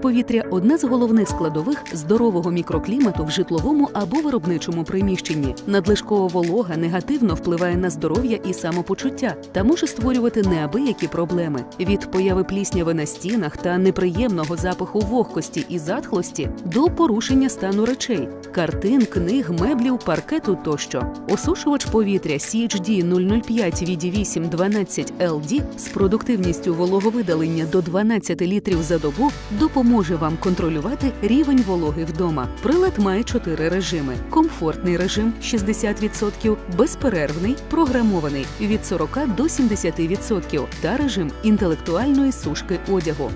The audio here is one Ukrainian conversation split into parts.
повітря одна з головних складових здорового мікроклімату в житловому або виробничому приміщенні. Надлишкова волога негативно впливає на здоров'я і самопочуття та може створювати неабиякі проблеми від появи плісняви на стінах та неприємного запаху вогкості і затхлості до порушення стану речей, картин, книг, меблів, паркету тощо. Осушувач повітря CHD 005 VD8 12 LD з продуктивністю вологовидалення до 12 літрів за добу допоможе вам контролювати рівень вологи вдома. Прилад має чотири режими: комфортний режим 60%, безперервний, програмований від 40 до 70% та режим інтелектуальної сушки одягу.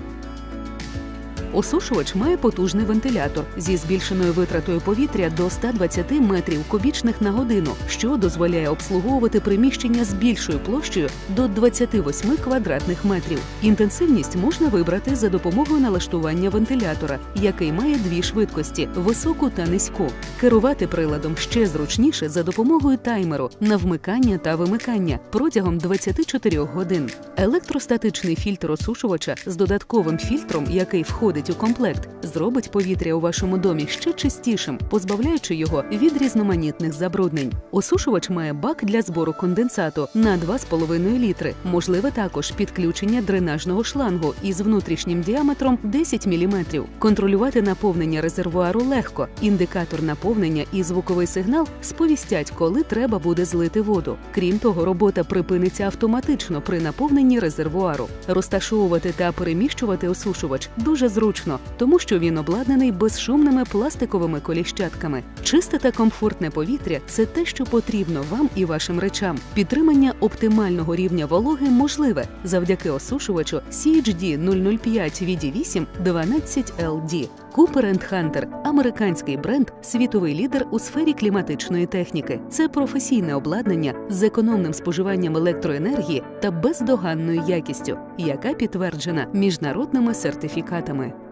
Осушувач має потужний вентилятор зі збільшеною витратою повітря до 120 метрів кубічних на годину, що дозволяє обслуговувати приміщення з більшою площею до 28 квадратних метрів. Інтенсивність можна вибрати за допомогою налаштування вентилятора, який має дві швидкості високу та низьку. Керувати приладом ще зручніше за допомогою таймеру на вмикання та вимикання протягом 24 годин. Електростатичний фільтр осушувача з додатковим фільтром, який входить у комплект, зробить повітря у вашому домі ще чистішим, позбавляючи його від різноманітних забруднень. Осушувач має бак для збору конденсату на 2,5 літри. Можливе також підключення дренажного шлангу із внутрішнім діаметром 10 мм. Контролювати наповнення резервуару легко. Індикатор наповнення і звуковий сигнал сповістять, коли треба буде злити воду. Крім того, робота припиниться автоматично при наповненні резервуару. Розташовувати та переміщувати осушувач дуже зручно, тому що він обладнаний безшумними пластиковими коліщатками. Чисте та комфортне повітря це те, що потрібно вам і вашим речам. Підтримання оптимального рівня вологи можливе завдяки осушувачу CHD 005 VD8 12 LD. Cooper Hunter – американський бренд, світовий лідер у сфері кліматичної техніки. Це професійне обладнання з економним споживанням електроенергії та бездоганною якістю, яка підтверджена міжнародними сертифікатами.